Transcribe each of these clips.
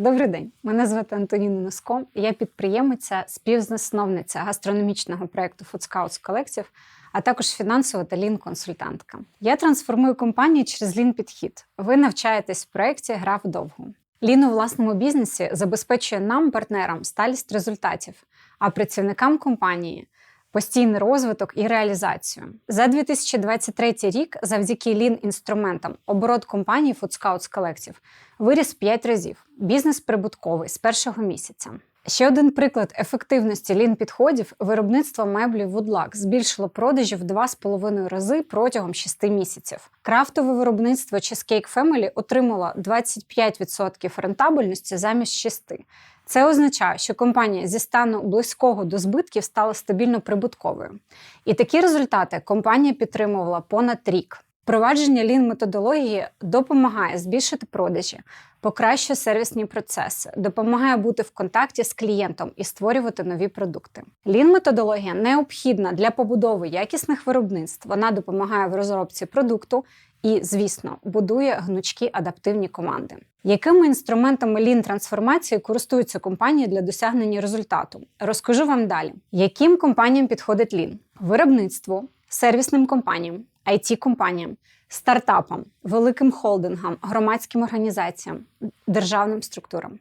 Добрий день, мене звати Антоніна Носко. Я підприємиця, співзасновниця гастрономічного проєкту Food Scouts Collective, а також фінансова та лін-консультантка. Я трансформую компанії через лін-підхід. Ви навчаєтесь в проєкті Гра вдовго. Лін у власному бізнесі забезпечує нам, партнерам, сталість результатів, а працівникам компанії постійний розвиток і реалізацію. За 2023 рік, завдяки лін інструментам, оборот компанії Food Scouts Collective виріс 5 разів. Бізнес прибутковий з першого місяця. Ще один приклад ефективності лін підходів виробництво меблів Woodluck збільшило продажі в 2,5 рази протягом 6 місяців. Крафтове виробництво Cheesecake Family отримало 25% рентабельності замість 6%. Це означає, що компанія зі стану близького до збитків стала стабільно прибутковою. І такі результати компанія підтримувала понад рік. Впровадження лін методології допомагає збільшити продажі, покращує сервісні процеси, допомагає бути в контакті з клієнтом і створювати нові продукти. Лін методологія необхідна для побудови якісних виробництв. Вона допомагає в розробці продукту і, звісно, будує гнучкі адаптивні команди. Якими інструментами лін трансформації користуються компанії для досягнення результату? Розкажу вам далі, яким компаніям підходить лін: виробництву, сервісним компаніям, it компаніям стартапам, великим холдингам, громадським організаціям, державним структурам.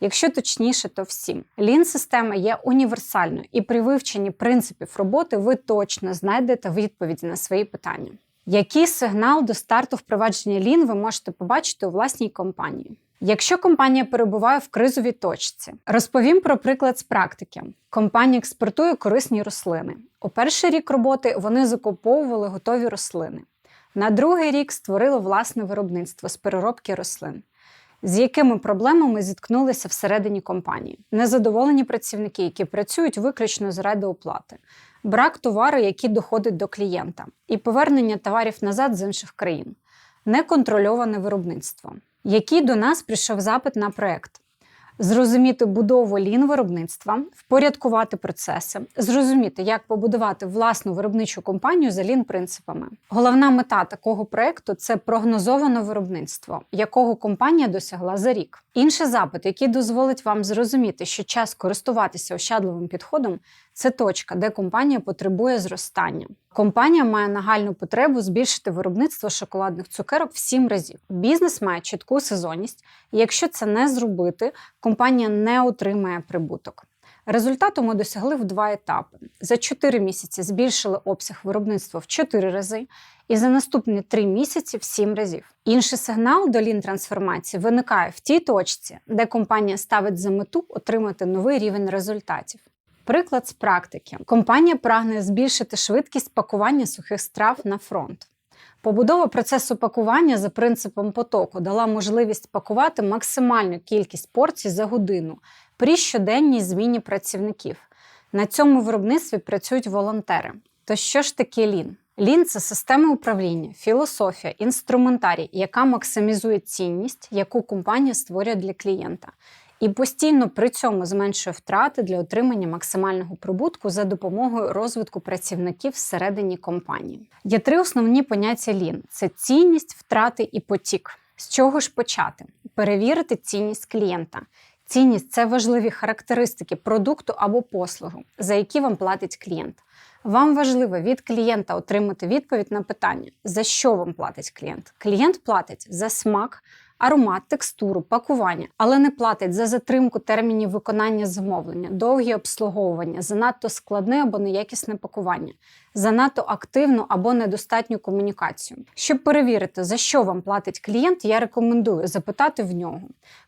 Якщо точніше, то всім. лін система є універсальною, і при вивченні принципів роботи ви точно знайдете відповіді на свої питання. Який сигнал до старту впровадження лін ви можете побачити у власній компанії? Якщо компанія перебуває в кризовій точці, розповім про приклад з практики. Компанія експортує корисні рослини. У перший рік роботи вони закуповували готові рослини. На другий рік створили власне виробництво з переробки рослин. З якими проблемами зіткнулися всередині компанії? Незадоволені працівники, які працюють виключно заради оплати, брак товару, який доходить до клієнта, і повернення товарів назад з інших країн, неконтрольоване виробництво. Який до нас прийшов запит на проект? зрозуміти будову лін виробництва, впорядкувати процеси, зрозуміти, як побудувати власну виробничу компанію за лін принципами. Головна мета такого проекту це прогнозоване виробництво, якого компанія досягла за рік. Інший запит, який дозволить вам зрозуміти, що час користуватися ощадливим підходом, це точка, де компанія потребує зростання. Компанія має нагальну потребу збільшити виробництво шоколадних цукерок в 7 разів. Бізнес має чітку сезонність, і якщо це не зробити, компанія не отримає прибуток. Результату ми досягли в два етапи. За 4 місяці збільшили обсяг виробництва в 4 рази, і за наступні 3 місяці в 7 разів. Інший сигнал до лін трансформації виникає в тій точці, де компанія ставить за мету отримати новий рівень результатів. Приклад з практики: компанія прагне збільшити швидкість пакування сухих страв на фронт. Побудова процесу пакування за принципом потоку дала можливість пакувати максимальну кількість порцій за годину при щоденній зміні працівників. На цьому виробництві працюють волонтери. То що ж таке лін? Лін це система управління, філософія, інструментарій, яка максимізує цінність, яку компанія створює для клієнта і постійно при цьому зменшує втрати для отримання максимального прибутку за допомогою розвитку працівників всередині компанії. Є три основні поняття лін: це цінність, втрати і потік. З чого ж почати? Перевірити цінність клієнта. Цінність це важливі характеристики продукту або послугу, за які вам платить клієнт. Вам важливо від клієнта отримати відповідь на питання, за що вам платить клієнт. Клієнт платить за смак, аромат, текстуру, пакування, але не платить за затримку термінів виконання замовлення, довгі обслуговування, занадто складне або неякісне пакування, занадто активну або недостатню комунікацію. Щоб перевірити, за що вам платить клієнт, я рекомендую запитати в нього.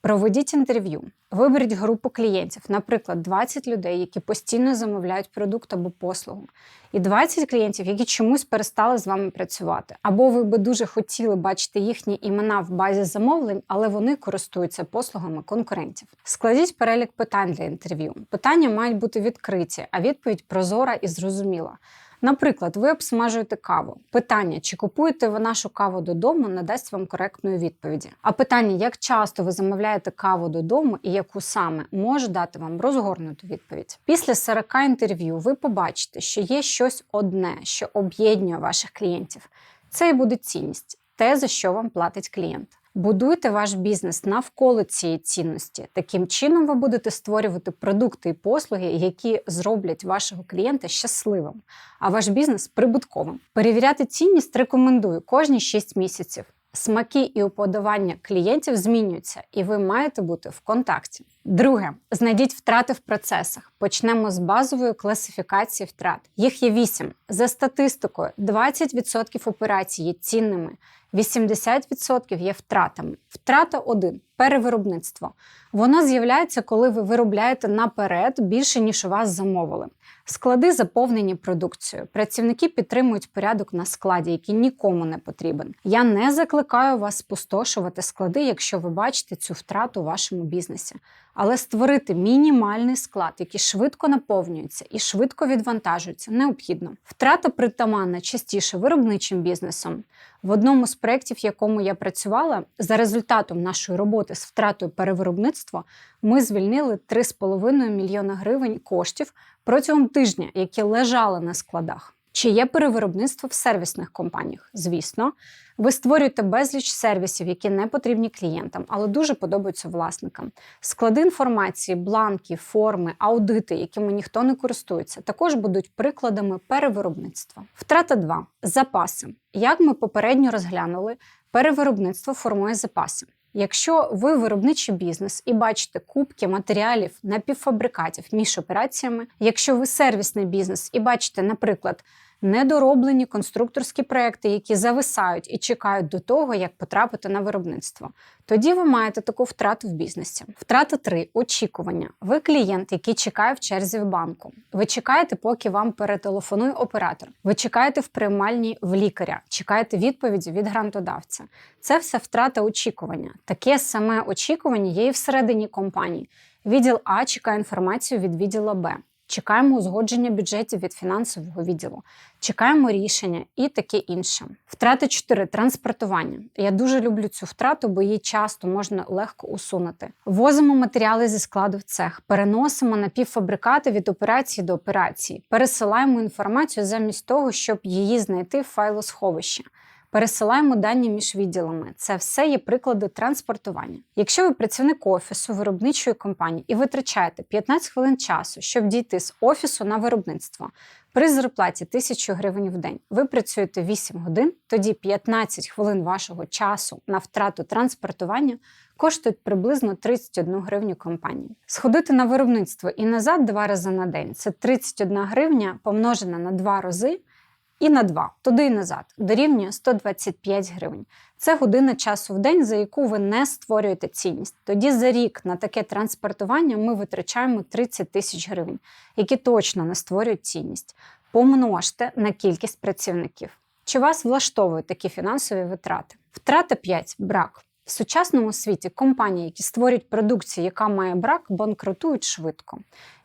Проведіть інтерв'ю, виберіть групу клієнтів, наприклад, 20 людей, які постійно замовляють продукт або послугу, і 20 клієнтів, які чомусь перестали з вами працювати. Або ви би дуже хотіли бачити їхні імена в базі замовлень, але вони користуються послугами конкурентів. Складіть перелік питань для інтерв'ю. Питання мають бути відкриті, а відповідь прозора і зрозуміла. Наприклад, ви обсмажуєте каву. Питання, чи купуєте ви нашу каву додому, надасть вам коректної відповіді. А питання, як часто ви замовляєте каву додому і яку саме, може дати вам розгорнуту відповідь. Після 40 інтерв'ю ви побачите, що є щось одне, що об'єднує ваших клієнтів. Це і буде цінність, те, за що вам платить клієнт. Будуйте ваш бізнес навколо цієї цінності. Таким чином ви будете створювати продукти і послуги, які зроблять вашого клієнта щасливим, а ваш бізнес прибутковим. Перевіряти цінність рекомендую кожні 6 місяців. Смаки і уподобання клієнтів змінюються, і ви маєте бути в контакті. Друге, знайдіть втрати в процесах. Почнемо з базової класифікації втрат. Їх є 8. За статистикою, 20% операцій є цінними, 80% є втратами. Втрата 1 перевиробництво. Воно з'являється, коли ви виробляєте наперед більше, ніж у вас замовили. Склади заповнені продукцією. Працівники підтримують порядок на складі, який нікому не потрібен. Я не закликаю вас спустошувати склади, якщо ви бачите цю втрату у вашому бізнесі. Але створити мінімальний склад, який швидко наповнюється і швидко відвантажується, необхідно. Втрата притаманна частіше виробничим бізнесом. В одному з проєктів, в якому я працювала, за результатом нашої роботи з втратою перевиробництва, ми звільнили 3,5 мільйона гривень коштів протягом тижня, які лежали на складах. Чи є перевиробництво в сервісних компаніях? Звісно, ви створюєте безліч сервісів, які не потрібні клієнтам, але дуже подобаються власникам. Склади інформації, бланки, форми, аудити, якими ніхто не користується, також будуть прикладами перевиробництва. Втрата 2. запаси. Як ми попередньо розглянули, перевиробництво формує запаси. Якщо ви виробничий бізнес і бачите кубки матеріалів напівфабрикатів між операціями, якщо ви сервісний бізнес і бачите, наприклад, недороблені конструкторські проекти, які зависають і чекають до того, як потрапити на виробництво, тоді ви маєте таку втрату в бізнесі. Втрата 3. очікування. Ви клієнт, який чекає в черзі в банку. Ви чекаєте, поки вам перетелефонує оператор. Ви чекаєте в приймальні в лікаря, чекаєте відповіді від грантодавця. Це все втрата очікування. Таке саме очікування є і всередині компанії. Відділ А чекає інформацію від відділу Б. Чекаємо узгодження бюджетів від фінансового відділу, чекаємо рішення і таке інше. Втрати 4. транспортування. Я дуже люблю цю втрату, бо її часто можна легко усунути. Возимо матеріали зі складу в цех, переносимо напівфабрикати від операції до операції, пересилаємо інформацію замість того, щоб її знайти в файлосховищі. Пересилаємо дані між відділами. Це все є приклади транспортування. Якщо ви працівник офісу виробничої компанії і витрачаєте 15 хвилин часу, щоб дійти з офісу на виробництво, при зарплаті 1000 гривень в день ви працюєте 8 годин, тоді 15 хвилин вашого часу на втрату транспортування коштують приблизно 31 гривню компанії. Сходити на виробництво і назад два рази на день це 31 гривня помножена на два рази і на 2, туди і назад, дорівнює 125 гривень. Це година часу в день, за яку ви не створюєте цінність. Тоді за рік на таке транспортування ми витрачаємо 30 тисяч гривень, які точно не створюють цінність. Помножте на кількість працівників. Чи вас влаштовують такі фінансові витрати? Втрата 5. брак. В сучасному світі компанії, які створюють продукцію, яка має брак, банкрутують швидко.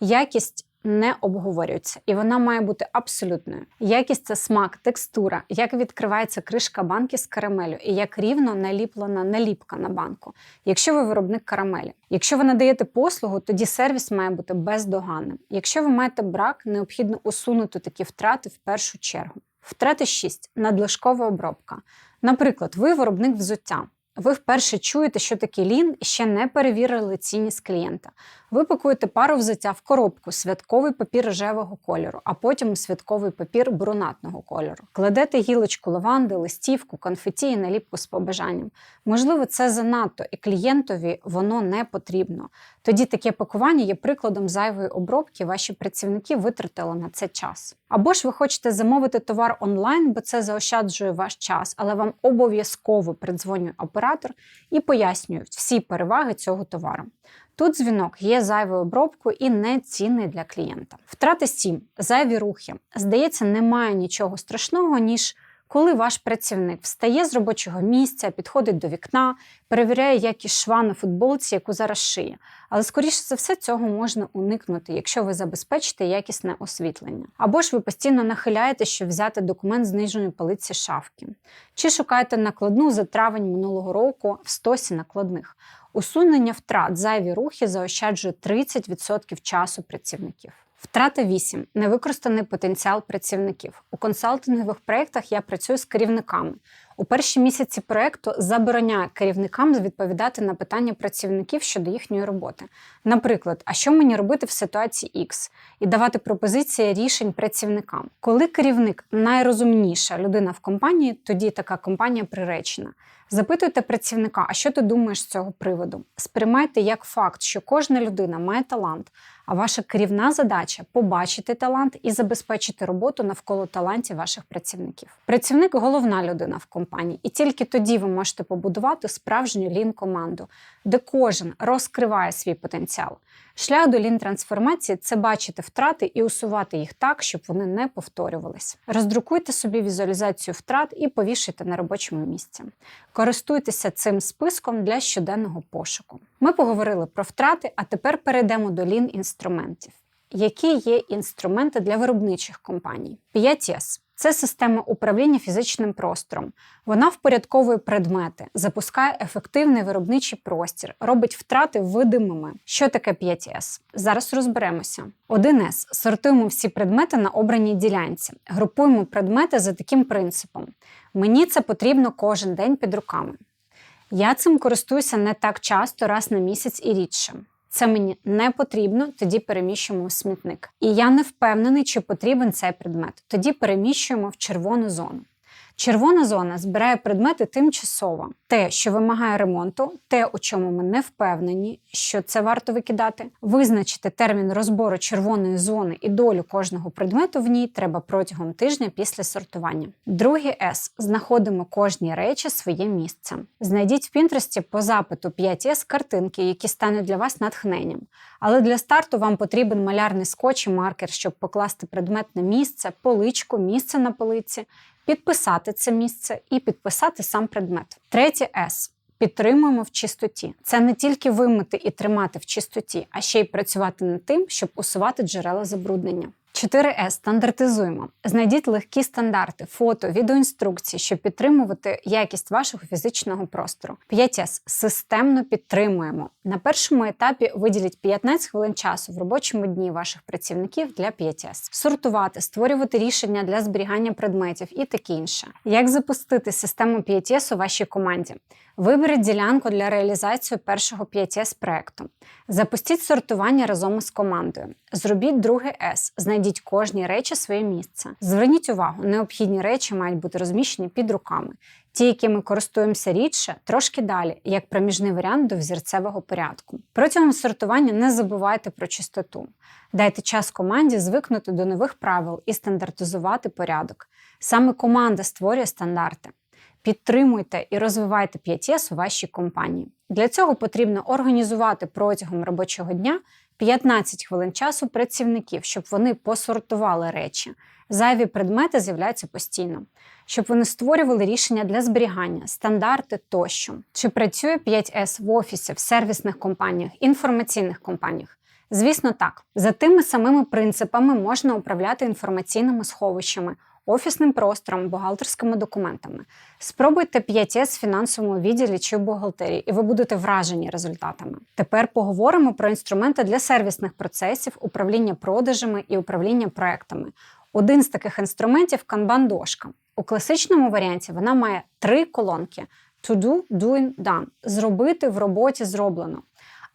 Якість не обговорюється, і вона має бути абсолютною. Якість це смак, текстура, як відкривається кришка банки з карамелю, і як рівно наліплена наліпка на банку, якщо ви виробник карамелі. Якщо ви надаєте послугу, тоді сервіс має бути бездоганним. Якщо ви маєте брак, необхідно усунути такі втрати в першу чергу. Втрати 6. надлишкова обробка. Наприклад, ви виробник взуття. Ви вперше чуєте, що таке лін, і ще не перевірили цінність клієнта. Ви пакуєте пару взуття в коробку, святковий папір рожевого кольору, а потім святковий папір брунатного кольору. Кладете гілочку лаванди, листівку, конфеті і наліпку з побажанням. Можливо, це занадто, і клієнтові воно не потрібно. Тоді таке пакування є прикладом зайвої обробки, ваші працівники витратили на це час. Або ж ви хочете замовити товар онлайн, бо це заощаджує ваш час, але вам обов'язково придзвонює оператор і пояснюють всі переваги цього товару. Тут дзвінок є зайвою обробкою і не цінний для клієнта. Втрати 7. зайві рухи. Здається, немає нічого страшного, ніж коли ваш працівник встає з робочого місця, підходить до вікна, перевіряє якість шва на футболці, яку зараз шиє. Але, скоріше за все, цього можна уникнути, якщо ви забезпечите якісне освітлення. Або ж ви постійно нахиляєте, щоб взяти документ з нижньої полиці шафки. Чи шукаєте накладну за травень минулого року в стосі накладних. Усунення втрат зайві рухи заощаджує 30% часу працівників. Втрата 8. невикористаний потенціал працівників. У консалтингових проєктах я працюю з керівниками. У перші місяці проекту забороняє керівникам відповідати на питання працівників щодо їхньої роботи. Наприклад, а що мені робити в ситуації X? і давати пропозиції рішень працівникам. Коли керівник найрозумніша людина в компанії, тоді така компанія приречена. Запитуйте працівника, а що ти думаєш з цього приводу? Сприймайте як факт, що кожна людина має талант, а ваша керівна задача побачити талант і забезпечити роботу навколо талантів ваших працівників. Працівник головна людина в компанії, і тільки тоді ви можете побудувати справжню лін команду, де кожен розкриває свій потенціал. Шлях до лін трансформації це бачити втрати і усувати їх так, щоб вони не повторювались. Роздрукуйте собі візуалізацію втрат і повішайте на робочому місці. Користуйтеся цим списком для щоденного пошуку. Ми поговорили про втрати, а тепер перейдемо до лін інструментів. Які є інструменти для виробничих компаній? 5S – це система управління фізичним простором. Вона впорядковує предмети, запускає ефективний виробничий простір, робить втрати видимими. Що таке 5С? Зараз розберемося. 1С – сортуємо всі предмети на обраній ділянці, групуємо предмети за таким принципом. Мені це потрібно кожен день під руками. Я цим користуюся не так часто, раз на місяць і рідше. Це мені не потрібно, тоді переміщуємо в смітник. І я не впевнений, чи потрібен цей предмет. Тоді переміщуємо в червону зону. Червона зона збирає предмети тимчасово. Те, що вимагає ремонту, те, у чому ми не впевнені, що це варто викидати. Визначити термін розбору червоної зони і долю кожного предмету в ній треба протягом тижня після сортування. Другий С знаходимо кожній речі своє місце. Знайдіть в Пінтересті по запиту 5С картинки, які стануть для вас натхненням. Але для старту вам потрібен малярний скотч і маркер, щоб покласти предмет на місце, поличку, місце на полиці підписати це місце і підписати сам предмет. Третє С. Підтримуємо в чистоті. Це не тільки вимити і тримати в чистоті, а ще й працювати над тим, щоб усувати джерела забруднення. 4С стандартизуємо. Знайдіть легкі стандарти, фото, відеоінструкції, щоб підтримувати якість вашого фізичного простору. 5С системно підтримуємо. На першому етапі виділіть 15 хвилин часу в робочому дні ваших працівників для 5С. Сортувати, створювати рішення для зберігання предметів і таке інше. Як запустити систему 5С у вашій команді? Виберіть ділянку для реалізації першого 5С проекту. Запустіть сортування разом із командою. Зробіть друге С. Знайдіть кожній речі своє місце. Зверніть увагу, необхідні речі мають бути розміщені під руками. Ті, якими користуємося рідше, трошки далі, як проміжний варіант до взірцевого порядку. Протягом сортування не забувайте про чистоту. Дайте час команді звикнути до нових правил і стандартизувати порядок. Саме команда створює стандарти. Підтримуйте і розвивайте 5С у вашій компанії. Для цього потрібно організувати протягом робочого дня 15 хвилин часу працівників, щоб вони посортували речі. Зайві предмети з'являються постійно, щоб вони створювали рішення для зберігання, стандарти тощо. Чи працює 5С в офісі, в сервісних компаніях, інформаційних компаніях? Звісно, так. За тими самими принципами можна управляти інформаційними сховищами офісним простором, бухгалтерськими документами. Спробуйте 5С в фінансовому відділі чи бухгалтерії, і ви будете вражені результатами. Тепер поговоримо про інструменти для сервісних процесів, управління продажами і управління проектами. Один з таких інструментів канбан-дошка. У класичному варіанті вона має три колонки: to do, doing, done. Зробити в роботі зроблено.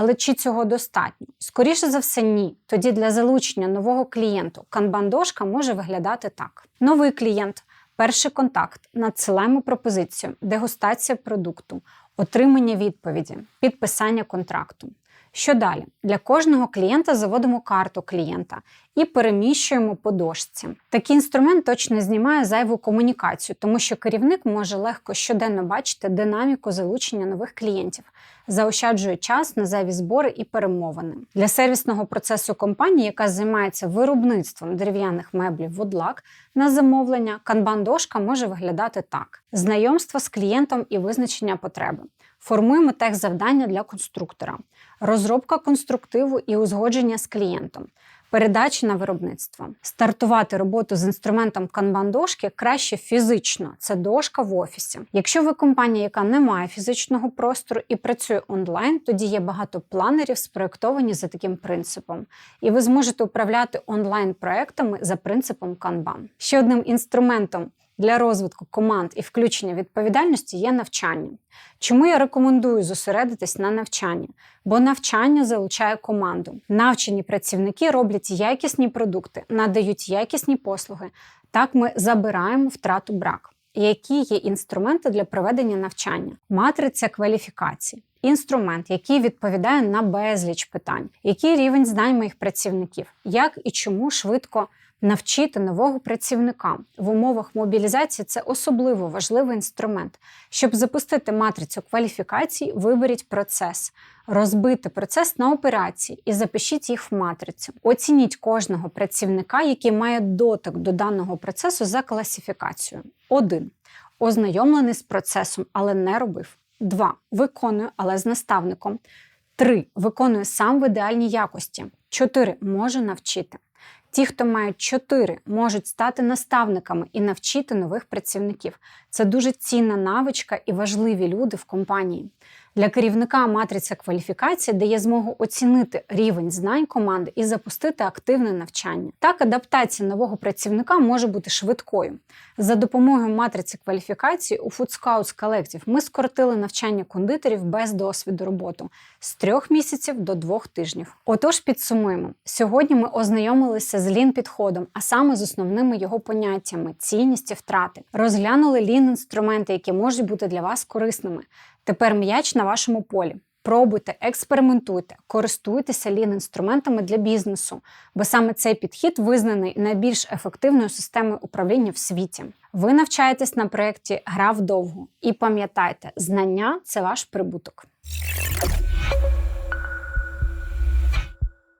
Але чи цього достатньо? Скоріше за все, ні. Тоді для залучення нового клієнту канбан-дошка може виглядати так: новий клієнт, перший контакт, надсилаємо пропозицію, дегустація продукту, отримання відповіді, підписання контракту. Що далі? Для кожного клієнта заводимо карту клієнта і переміщуємо по дошці. Такий інструмент точно знімає зайву комунікацію, тому що керівник може легко щоденно бачити динаміку залучення нових клієнтів, заощаджує час на зайві збори і перемовини. Для сервісного процесу компанії, яка займається виробництвом дерев'яних меблів водлак, на замовлення канбан-дошка може виглядати так: знайомство з клієнтом і визначення потреби. Формуємо тех завдання для конструктора, розробка конструктиву і узгодження з клієнтом, передачі на виробництво. Стартувати роботу з інструментом канбан-дошки краще фізично. Це дошка в офісі. Якщо ви компанія, яка не має фізичного простору і працює онлайн, тоді є багато планерів, спроєктовані за таким принципом. І ви зможете управляти онлайн-проектами за принципом Kanban. Ще одним інструментом для розвитку команд і включення відповідальності є навчання. Чому я рекомендую зосередитись на навчанні? Бо навчання залучає команду. Навчені працівники роблять якісні продукти, надають якісні послуги. Так ми забираємо втрату брак. Які є інструменти для проведення навчання? Матриця кваліфікації. Інструмент, який відповідає на безліч питань, який рівень знань моїх працівників, як і чому швидко навчити нового працівника в умовах мобілізації це особливо важливий інструмент. Щоб запустити матрицю кваліфікацій, виберіть процес, розбити процес на операції і запишіть їх в матрицю. Оцініть кожного працівника, який має дотик до даного процесу за класифікацією. 1. Ознайомлений з процесом, але не робив. 2. Виконує, але з наставником. 3. Виконує сам в ідеальній якості. 4. Може навчити. Ті, хто мають чотири, можуть стати наставниками і навчити нових працівників. Це дуже цінна навичка і важливі люди в компанії. Для керівника матриця кваліфікації дає змогу оцінити рівень знань команди і запустити активне навчання. Так, адаптація нового працівника може бути швидкою. За допомогою матриці кваліфікації у Food Scouts Collective ми скоротили навчання кондитерів без досвіду роботи з трьох місяців до двох тижнів. Отож, підсумуємо: сьогодні ми ознайомилися з лін підходом, а саме з основними його поняттями, цінність і втрати. Розглянули лін інструменти, які можуть бути для вас корисними. Тепер м'яч на вашому полі. Пробуйте, експериментуйте, користуйтеся лін інструментами для бізнесу, бо саме цей підхід визнаний найбільш ефективною системою управління в світі. Ви навчаєтесь на проєкті Гра вдовгу і пам'ятайте, знання це ваш прибуток.